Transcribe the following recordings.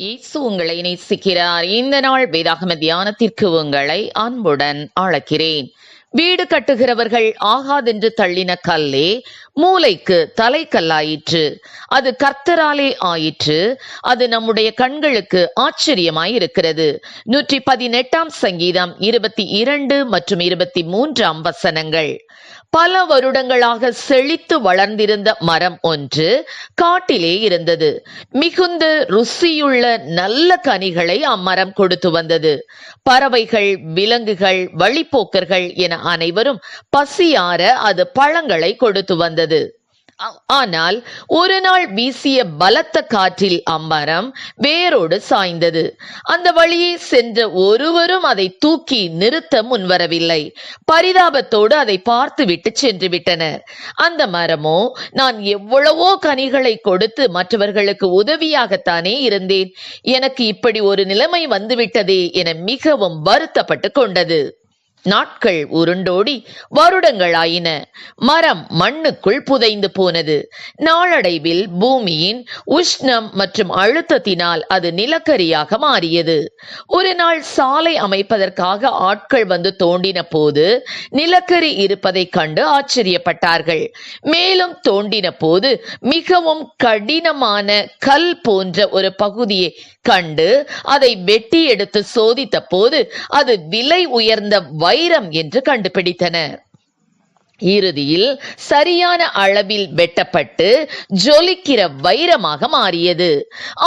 இயேசு உங்களை நேசிக்கிறார் இந்த நாள் வேதாகம தியானத்திற்கு உங்களை அன்புடன் அழைக்கிறேன். வீடு கட்டுகிறவர்கள் ஆகாதென்று தள்ளின கல்லே மூளைக்கு தலைக்கல்லாயிற்று. அது கர்த்தராலே ஆயிற்று. அது நம்முடைய கண்களுக்கு ஆச்சரியமாயிருக்கிறது. நூற்றி பதினெட்டாம் சங்கீதம் இருபத்தி இரண்டு மற்றும் இருபத்தி மூன்றாம் வசனங்கள். பல வருடங்களாக செழித்து வளர்ந்திருந்த மரம் ஒன்று காட்டிலே இருந்தது. மிகுந்த ருசியுள்ள நல்ல கனிகளை அம்மரம் கொடுத்து வந்தது. பறவைகள் விலங்குகள் வழிப்போக்கர்கள் என அனைவரும் பசியார அது பழங்களை கொடுத்து வந்தது. ஆனால் ஒரு நாள் வீசிய பலத்த காற்றில் அம்மரம் வேரோடு சாய்ந்தது. அந்த வழியே சென்ற ஒருவரும் அதை தூக்கி நிறுத்த முன்வரவில்லை. பரிதாபத்தோடு அதை பார்த்துவிட்டு சென்று விட்டனர். அந்த மரமோ நான் எவ்வளவோ கனிகளை கொடுத்து மற்றவர்களுக்கு உதவியாகத்தானே இருந்தேன். எனக்கு இப்படி ஒரு நிலைமை வந்துவிட்டதே என மிகவும் வருத்தப்பட்டு கொண்டது. நாட்கள் உருண்டோடி வருடங்களாயின. மரம் மண்ணுக்குள் புதைந்து போனது. நாளடைவில் பூமியின் உஷ்ணம் மற்றும் அழுத்தத்தினால் அது நிலக்கரியாக மாறியது. ஒரு நாள் சாலை அமைப்பதற்காக ஆட்கள் வந்து தோண்டின போது நிலக்கரி இருப்பதை கண்டு ஆச்சரியப்பட்டார்கள். மேலும் தோண்டின போது மிகவும் கடினமான கல் போன்ற ஒரு பகுதியை கண்டு அதை வெட்டி எடுத்து சோதித்த போது அது விலை உயர்ந்த வைரம் என்று கண்டுபிடித்தனர். இறுதியில் சரியான அளவில் வெட்டப்பட்டு ஜொலிக்கிற வைரமாக மாறியது.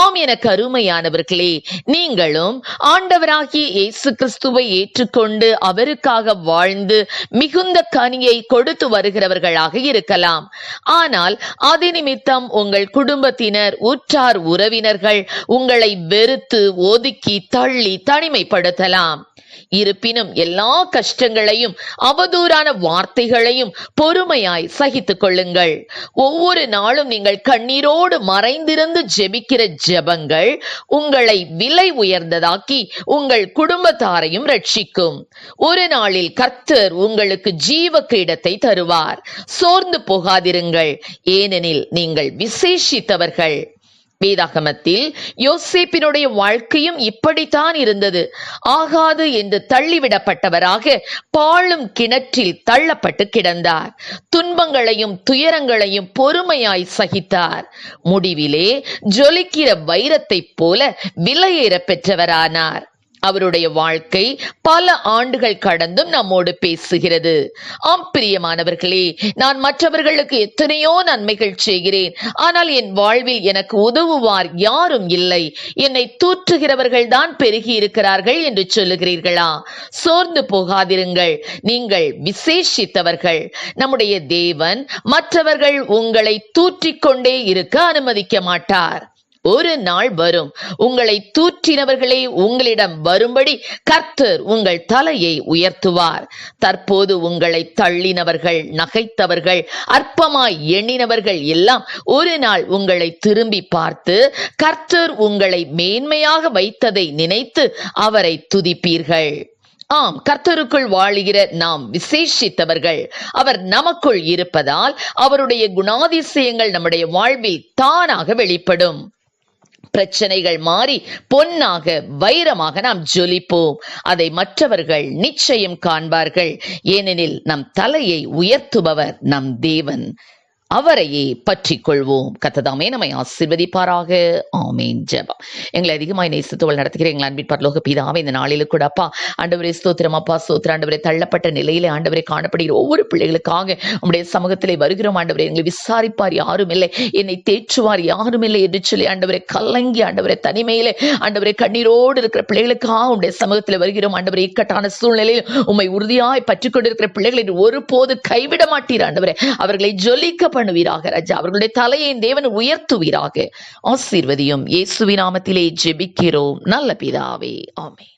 ஆம் என கருமையானவர்களே நீங்களும் ஆண்டவராகிய இயேசு கிறிஸ்துவை ஏற்றுக்கொண்டு அவருக்காக வாழ்ந்து மிகுந்த கனியை கொடுத்து வருகிறவர்களாக இருக்கலாம். ஆனால் அது நிமித்தம் உங்கள் குடும்பத்தினர் உற்றார் உறவினர்கள் உங்களை வெறுத்து ஒதுக்கி தள்ளி தனிமைப்படுத்தலாம். இருப்பினும் எல்லா கஷ்டங்களையும் அவதூறான வார்த்தைகளையும் அனைத்தையும் பொறுமையாய் சகித்துக் கொள்ளுங்கள். ஒவ்வொரு நாளும் நீங்கள் கண்ணீரோடு மறைந்திருந்து ஜெபிக்கிற ஜெபங்கள் உங்களை விலை உயர்ந்ததாக்கி உங்கள் குடும்பத்தாரையும் ரட்சிக்கும். ஒரு நாளில் கர்த்தர் உங்களுக்கு ஜீவ கிரீடத்தை தருவார். சோர்ந்து போகாதிருங்கள். ஏனெனில் நீங்கள் விசேஷித்தவர்கள். வேதாகமத்தில் யோசேப்பினுடைய வாழ்க்கையும் இப்படித்தான் இருந்தது. ஆகாது என்று தள்ளிவிடப்பட்டவராக பாழும் கிணற்றில் தள்ளப்பட்டு கிடந்தார். துன்பங்களையும் துயரங்களையும் பொறுமையாய் சகித்தார். முடிவிலே ஜொலிக்கிற வைரத்தைப் போல விலையேற பெற்றவரானார். அவருடைய வாழ்க்கை பல ஆண்டுகள் கடந்தும் நம்மோடு பேசுகிறது. ஆம் பிரியமானவர்களே நான் மற்றவர்களுக்கு எத்தனையோ நன்மைகள் செய்கிறேன். ஆனால் என் வாழ்வில் எனக்கு உதவுவார் யாரும் இல்லை. என்னை தூற்றுகிறவர்கள் தான் பெருகி இருக்கிறார்கள் என்று சொல்லுகிறீர்களா? சோர்ந்து போகாதிருங்கள். நீங்கள் விசேஷித்தவர்கள். நம்முடைய தேவன் மற்றவர்கள் உங்களை தூற்றிக்கொண்டே இருக்க அனுமதிக்க மாட்டார். ஒரு நாள் வரும். உங்களை தூற்றினவர்களே உங்களிடம் வரும்படி கர்த்தர் உங்கள் தலையை உயர்த்துவார். தற்போது உங்களை தள்ளினவர்கள் நகைத்தவர்கள் அற்பமாய் எண்ணினவர்கள் எல்லாம் ஒரு நாள் உங்களை திரும்பி பார்த்து கர்த்தர் உங்களை மேன்மையாக வைத்ததை நினைத்து அவரை துதிப்பீர்கள். ஆம் கர்த்தருக்குள் வாழுகிற நாம் விசேஷித்தவர்கள். அவர் நமக்குள் இருப்பதால் அவருடைய குணாதிசயங்கள் நம்முடைய வாழ்வில் தானாக வெளிப்படும். பிரச்சனைகள் மாறி பொன்னாக வைரமாக நாம் ஜொலிப்போம். அதை மற்றவர்கள் நிச்சயம் காண்பார்கள். ஏனெனில் நம் தலையை உயர்த்துபவர் நம் தேவன். அவரையே பற்றி கொள்வோம் கத்ததாமே நம்மை ஆசிர்வதிப்பாராக. ஆமேன். ஜபம். எங்களை அதிகமாய் நேசித்துவள் நடத்துகிற எங்களை அன்பின் பரலோக பிதாவே இந்த நாளில கூட அப்பா ஆண்டவரே ஸ்தோத்திரம் அப்பா ஸ்தோத்திர ஆண்டவரே தள்ளப்பட்ட நிலையிலே ஆண்டவரே காணப்படுகிற ஒவ்வொரு பிள்ளைகளுக்காக உம்முடைய சமூகத்திலே வருகிறோம். ஆண்டவரே எங்களை விசாரிப்பார் யாரும் இல்லை. என்னை தேற்றுவார் யாரும் இல்லை என்று சொல்லி ஆண்டவரே கலங்கி ஆண்டவரே தனிமையிலே ஆண்டவரே கண்ணீரோடு இருக்கிற பிள்ளைகளுக்காக உடைய சமூகத்தில் வருகிறோம். ஆண்டவரே இக்கட்டான சூழ்நிலையில் உண்மை உறுதியாய் பற்றி கொண்டிருக்கிற பிள்ளைகளை ஒருபோது கைவிட மாட்டீர் ஆண்டவரே. அவர்களை ஜொலிக்கப்பட பண்ணுவீராக ராஜா. அவர்களுடைய தலையை தேவன் உயர்த்துவீராக. ஆசீர்வதியும். இயேசுவி நாமத்திலே ஜெபிக்கிறோம். நல்ல பிதாவே. ஆமே